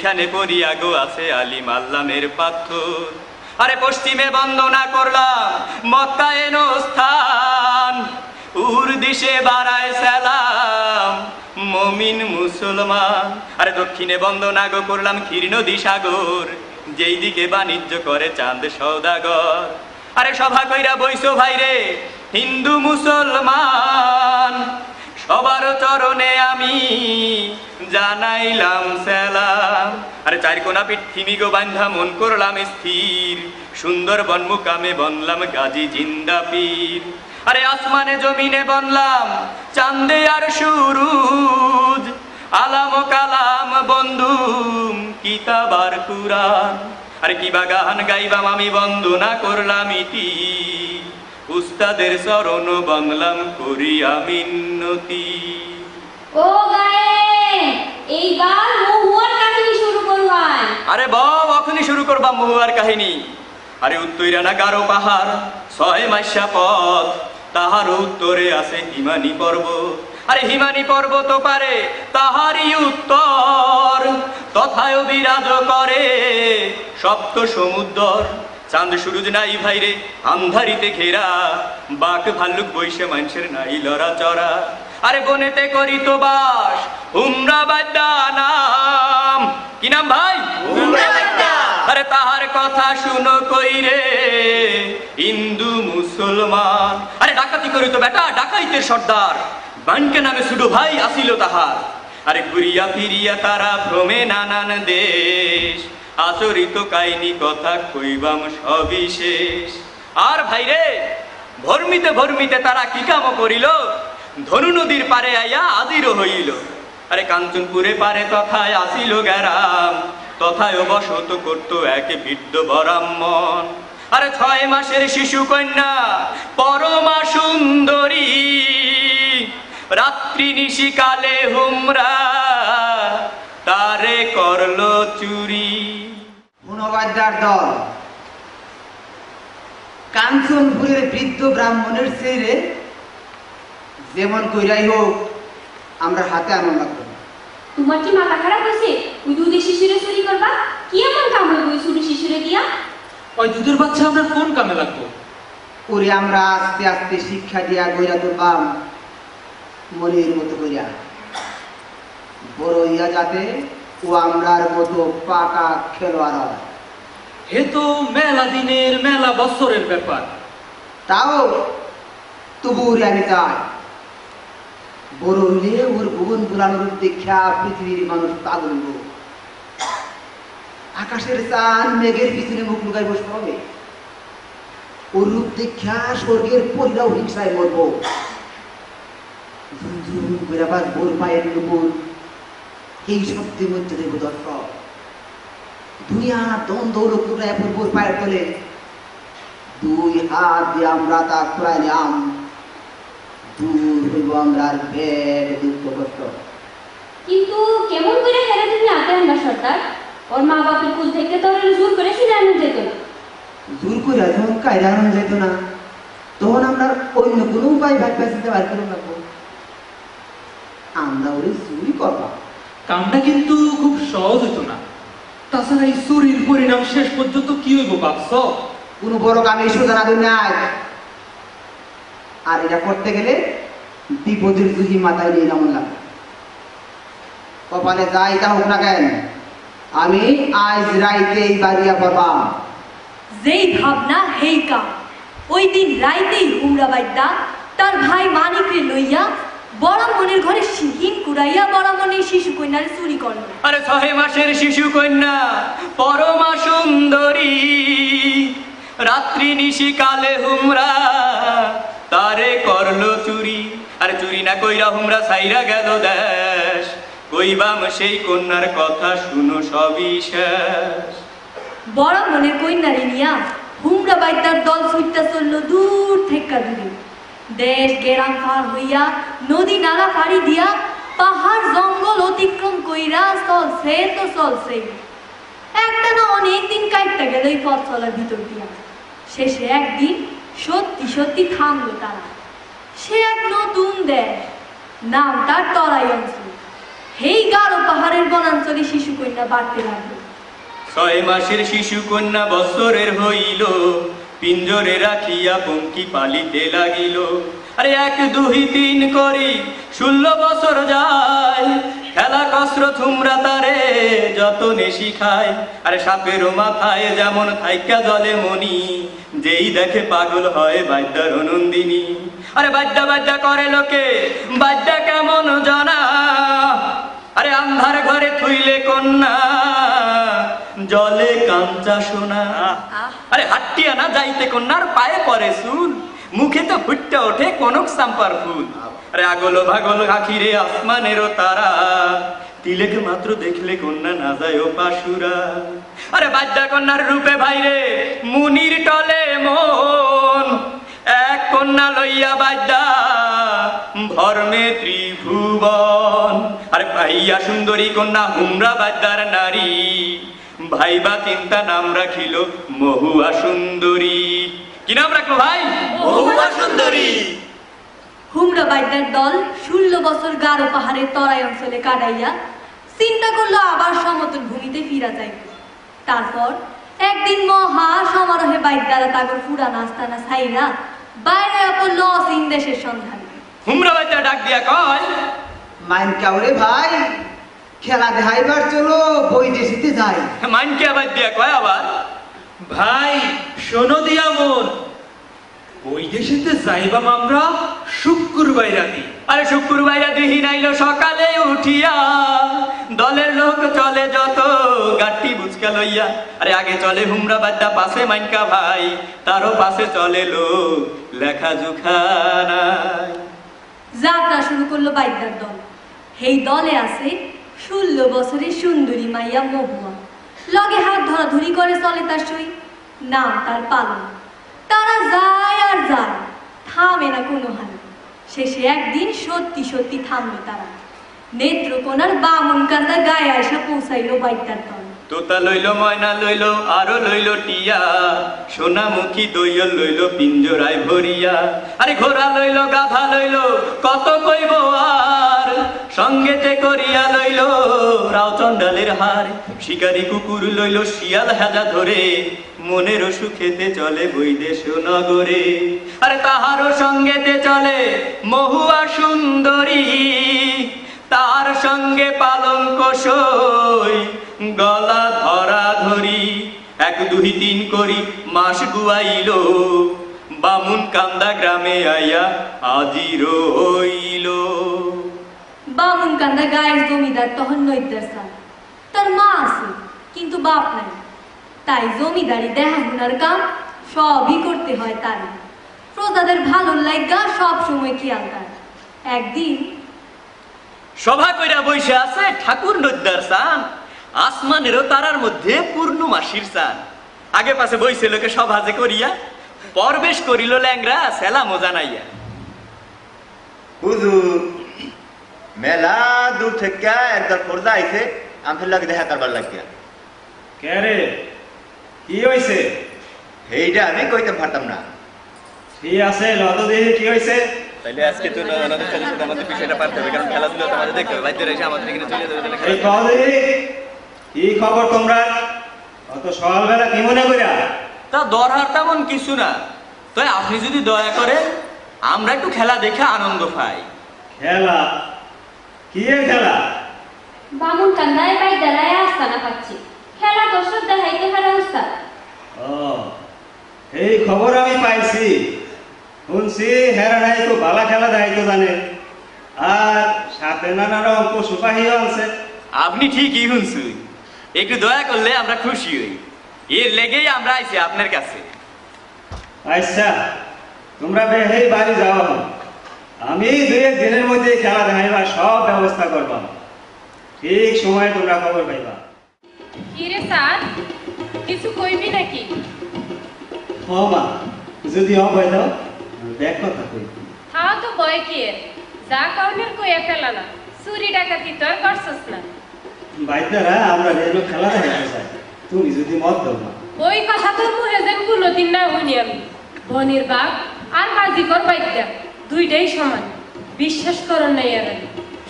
যেইখানে পরিয়া গো আছে আলিম আল্লামের পাথর। আরে পশ্চিমে বন্দনা করলাম মক্কায় স্থান। উর দিশে বাড়ায় সালাম, মমিন মুসলমান। আরে দক্ষিণে বন্দনা গো করলাম ক্ষীর নদী সাগর, যেই দিকে বাণিজ্য করে চাঁদ সৌদাগর। আরে সভা কইরা বইসো ভাইরে, হিন্দু মুসলমান। সবার চরণে আমি জানাইলাম সালাম। আরে চার কোনা পৃথিবী গো বান্ধা মন করলাম স্থির। সুন্দর বন মুকামে বনলাম গাজী জিন্দা পীর। আরে আসমানে জমিনে বনলাম চান্দে আর সুরুজ। আলাম কালাম বন্ধু কিতাব আর কুরআন। আরে কি বাগান গাইবাম আমি বন্দনা করলাম ইতি। উস্তাদের চরণ বনলাম করি মিন্নতি। ও গায়ে এইবার মহুয়ার কাহিনী শুরু করবান আরে বাও এখনই শুরু করবাম মহুয়ার কাহিনী। আরে উত্তরানা গারো পাহাড় ছয় মাইশা পথ তাহার উত্তরে আছে হিমানি পর্বত। আরে হিমানি পর্বত পারে তাহারই উত্তর তথায় বিরাজ করে সপ্ত সমুদ্র। চাঁদ সুরুজ নাই ভাইরে আন্ধারিতে ঘেরা। বাক ভাল্লুক বৈশে মানুষের নাই লড়া চড়া। আরে বনেতে করি তো বাস হুমরা বাদ্যা নাম। কি নাম ভাই? আরে তাহার কথা শুনো কই রে হিন্দু মুসলমান। আরে ডাকাতি করি তো বেটা? ডাকাইতের সর্দার। বানকে নামে শুধু ভাই আসিল তাহার। আরে ঘুরিয়া ফিরিয়া তারা ভ্রমে নানান দেশ। আচরিত কাহিনী কথা কইবাম সবিশেষ আর ভাই রে ভর্মিতে ভর্মিতে তারা কি কাম করিল? ধনু নদীর পারে আইয়া আদির হইল। আরে কাঞ্চনপুরে পারে তথায় আসিল গ্যারাম, তথায় বসত করত এক বৃদ্ধ বরাম্মন আরে ছয় মাসের শিশু কন্যা, পরমা সুন্দরী। রাত্রি নিশিকালে হুমরা, তারে করল চুরি। গুণবাদ্যার দল। কাঞ্চনপুরের বৃদ্ধ ব্রাহ্মণের ছেড়ে যেমন কইরাই হোক আমরা হাতে আনন্দ লাগবে তোমার কি মাথা খারাপ হয়েছে? ওই দুধের শিশুরে চুরি করবা? কি এমন কাম হইব ওই চুরি শিশুরে দিয়া? ওই দুধের বাচ্চা আপনার কোন কামে লাগবো? ওরে আমরা আস্তে আস্তে শিক্ষা দিয়া গইরা তুলবাম মনের মতো কইরা। বড় ইয়া যাতে ও আমরার মতো পাকা খেলোয়াড় হয়। হে তো মেলা দিনের, মেলা বছরের ব্যাপার। তাও তবু আমি চাই বড় হইলে ওর ভুবন পুরানোর দেখা পৃথিবীর মানুষ পাগল। আকাশের চান মেঘের পিছনে মুখ লুকাই বসতে হবে ওর রূপ দেখা স্বর্গের পরিরাও হিংসায় মরব। ঝুনঝুন করে বোর পায়ের নুপুর, এই শব্দের মধ্যে দেব দর্শক রক্ষুটায় বোর পায়ের তলে। দুই হাত দিয়ে আমরা তা খুঁড়াই নিলাম। দূর হইব আমরা দুঃখ কষ্ট। কিন্তু কেমন করে হেরে তুমি সর্দার? ওর মা বাপের কুল থেকে তো ওর জোর করে ফিরানো যেত না। জোর করে যখন কায়দা আনা যেত না তখন আমরা অন্য কোনো উপায় ভাগ বাঁচিতে বার করে রাখব আমরা ওরে চুরি করবা কামটা কিন্তু খুব সহজ হতো না। তাছাড়া এই চুরির পরিণাম শেষ পর্যন্ত কি হইব ভাবছ? কোনো বড় কামে সোজা দুনিয়ায় আর এটা করতে গেলে বিপদের দুহি মাথায় নিয়ে যেমন লাগে কপালে যাই তা হোক না কেন আমি আজ রাইতেই বাড়িয়া পড়বা যেই ভাবনা হেই কাম। ওই দিন রাইতেই হুমরা বাইদা তার ভাই মানিকরে লইয়া বড় মনের ঘরে সিহিন কুড়াইয়া বড় মনের শিশু কন্যারে চুরি করল। আরে ছয় মাসের শিশু কন্যা পরমা সুন্দরী। রাত্রি নিশিকালে হুমরা তারে করল চুরি। আরে চুরি না কইরা হুমরা সাইরা গেল দেশ। কইবাম সেই কন্যার কথা শুনো সবই শেষ। বড় মনের কন্যারে নিয়া হুমরা বাইদার দল ছুটতে চলল দূর থেকে দূরে। দেশ গেরাম পার হইয়া, নদী নালা পাড়ি দিয়া, পাহাড় জঙ্গল অতিক্রম কইরা চলছে তো চলছে একটা না অনেক দিন কাটতে গেল এই পথ চলার ভিতর দিয়া। শেষে একদিন সত্যি সত্যি থামলো তারা। সে এক নতুন দেশ, নাম তার তরাই অঞ্চল। হেই গাঢ় পাহাড়ের বনাঞ্চলে শিশু কন্যা বাড়তে লাগল। ছয় মাসের শিশু কন্যা বৎসরের হইল। পিঞ্জরে রাখিয়া পঙ্কি পালিতে লাগিল। আরে এক দুই তিন করি ষোলো বছর যায়, খেলা কসর থুমরা তারে যতনে শিখায়। আরে সাপেরও মাথায় যেমন থাইকা জলে মনি, যেই দেখে পাগল হয় বাদ্যার নন্দিনী। আরে বাদ্যা বাদ্যা করে লোকে, বাদ্যা কেমন জানা আরে আন্ধার ঘরে থুইলে কন্যা জলে কাঞ্চা সোনা। আরে হাট্টিয়া না যাইতে কন্যার পায়ে পরে সুন মুখে তো ফুটতে ওঠে কনক সাম্পার ফুল। আরে আগলো ভাগল আখিরে আসমানেরও তারা তিলেক মাত্র দেখলে কন্যা না যায় ও পাশুরা। আরে বাদ্যা কন্যার রূপে ভাইরে মুনির টলে মন এক কন্যা লইয়া বাদ্যা ভরমে ত্রিভুবন। আরে ভাইয়া, সুন্দরী কন্যা, হুমরা বাদ্যার নারী। ভাইবা চিন্তা নাম রাখিল মহুয়া সুন্দরী। কি নাম রাখল ভাই? মহুয়া সুন্দরী। হুমরা বাইদার দল ষোলো বছর গাঢ় পাহাড়ের তরাই অঞ্চলে কাটাইয়া চিন্তা করল আবার সমতল ভূমিতে ফিরা যাইবে। তারপর একদিন মহা সমারোহে বাইদ্যারা তাগর ফুরান আস্তানা ছাইরা বাইরে পড়ল অসীম দেশের সন্ধানে। হুমরা বাদ্যা ডাক দিয়া কয় মাইন কাউরে ভাই খেলা দেখাইবার চলো বই দেশিতে যাই মানকে আবার দিয়া কয় আবার ভাই শোনো দিয়া মন ওই দেশেতে যাইবাম আমরা শুক্রবার রাতে আরে শুক্রবাইয়া দিহি নাইল সকালে উঠিয়া দলের লোক চলে যত গাটি বুঝকা লইয়া। আরে আগে চলে হুমরা বাদ্যা পাশে মাইনকা ভাই তারও পাশে চলে লোক লেখা জুখা নাই। যাত্রা শুরু করল বাইদ্যার দল। এই দলে আছে ষোলো বছরের সুন্দরী মাইয়া মহুয়া। লগে হাত ধরাধরি করে চলে তার সই। নাম তার পালন। তারা যায় আর যায়, থামে না কোনো হাল শেষে একদিন সত্যি সত্যি থামলো তারা। নেত্রকোনার বামন কান্দা গায়ে আসা পৌঁছাইলো বাইদ্যার দল। তোতা লইল, ময়না লইল, আরও লইল টিয়া। সোনামুখী দইয়ল লইল, পিঞ্জরায় ভরিয়া। আরে ঘোড়া লইল, গাধা লইল, কত কইব আর? সঙ্গেতে করিয়া লইল রাও চণ্ডালের হার। শিকারি কুকুর লইল, শিয়াল হেজা ধরে। মনের সুখেতে চলে বৈদেশ নগরে আরে তাহারও সঙ্গেতে চলে মহুয়া সুন্দরী। তার সঙ্গে পালঙ্ক সই, গলা ধরা ধরি, এক দুই তিন করি, মাস গুয়াইল। বামুন কান্দা গ্রামে আইয়া আজির হইল বামুন কান্দা গায়ের জমিদার তখন নৈদ্যার সাল। তার মা আছে, কিন্তু বাপ নাই। তাই জমিদারি দেখাশোনার কাম সবই করতে হয় তার। প্রজাদের ভালো লাগা সব সময় খেয়াল তার একদিন সভা কইরা বইসে আছে ঠাকুর নদ্দার সান আসমানেরও তারার মধ্যে পূর্ণমাসির সান আগে পাশে বইছে লোকে সভা যে করিয়া পরবেশ করিল ল্যাংরা সেলা মজা নাইয়া হুজুর মেলা দূর থেকে একদল পর্দা আইছে আমি লাগে দেখা করবার লাগিয়া। কে রে? কি হয়েছে এইটা আমি কইতে পারতাম না। ঠিক আছে লত দেখি কি হয়েছে তাইলে আজকে তো ওনাদের সাথে সাথে আমাদের বিষয়টা পারতে হবে কারণ খেলাধুলা তো আমাদের দেখতে হবে। বাধ্য এসে আমাদের এখানে চলে যাবে এই দেখি কি খবর তোমরা? অত সকালবেলা কি মনে করিয়া? তা দরহার তেমন কিছু না। তাই আপনি যদি দয়া করেন আমরা একটু খেলা দেখে আনন্দ পাই। খেলা? কি খেলা? বামুন কান্দায় বাইদ্যারায় আস্তানা পাচ্ছি। খেলা দর্শক দেখাইতে হারা উস্তাদ। ও এই খবর আমি পাইছি। শুনছি হেরা নাই খুব ভালো খেলা দেখাইতো জানে। আর সাথে নানা রকম পশু পাখিও আছে আপনি ঠিকই শুনছুন। একটু দয়া করলে আমরা খুশি হই। এর লেগেই আমরা আইছি আপনার কাছে। আচ্ছা তোমরা বেহেই বাড়ি যাও। আমি দুই এক দিনের মধ্যে খেলা দেখাইবা সব ব্যবস্থা করবাম ঠিক সময়ে তোমরা খবর পাইবা। কিরে সাদ কিছু কইবি নাকি? হ মা যদি অফ হয়ে দাও। ব্যাগ কথা হাও তো বয় কি যা কাউনের কইয়া ফেলা না চুরি ডাকাতি তো আর করছস না। বাইদারা আমরা রেল খেলা দেখাইতে চাই তুমি যদি মত দাও না। ওই কথা তোর মুহে যেন কোনোদিন না শুনি আমি। বনির বাঘ আর বাজিকর বাইকটা দুইটাই সমান। বিশ্বাস করেন নাই আমি।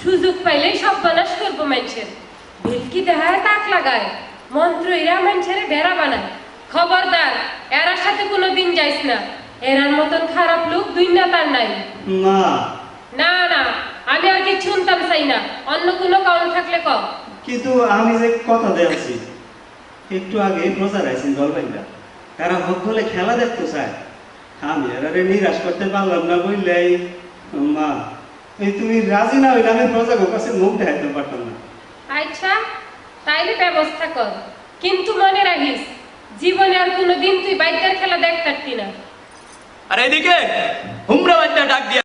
সুযোগ পাইলেই সব বানাস করব মানুষের। ভেলকি দেহায় তাক লাগায়। মন্ত্র এরা মানুষের বেড়া বানায়। খবরদার এরার সাথে কোনো দিন যাইস না। এরার মতন খারাপ লোক দুই না তার নাই। মা না না আমি আর কিছু শুনতাম চাই না। অন্য কোনো কারণ থাকলে ক কিন্তু আমি যে কথা দিয়েছি একটু আগে প্রচার আইছেন জলপাইরা তারা হক বলে খেলা দেখতে চায়। আমি আরে নিরাশ করতে পারলাম না বললেই মা এই তুমি রাজি না হইলে আমি প্রজাগো কাছে মুখ দেখাইতে পারতাম না। আচ্ছা তাইলে ব্যবস্থা কর। কিন্তু মনে রাখিস জীবনে আর কোনো দিন তুই বাইকের খেলা দেখতে পারতি না। আর এদিকে হুমরা বাচ্চা ডাক দিয়া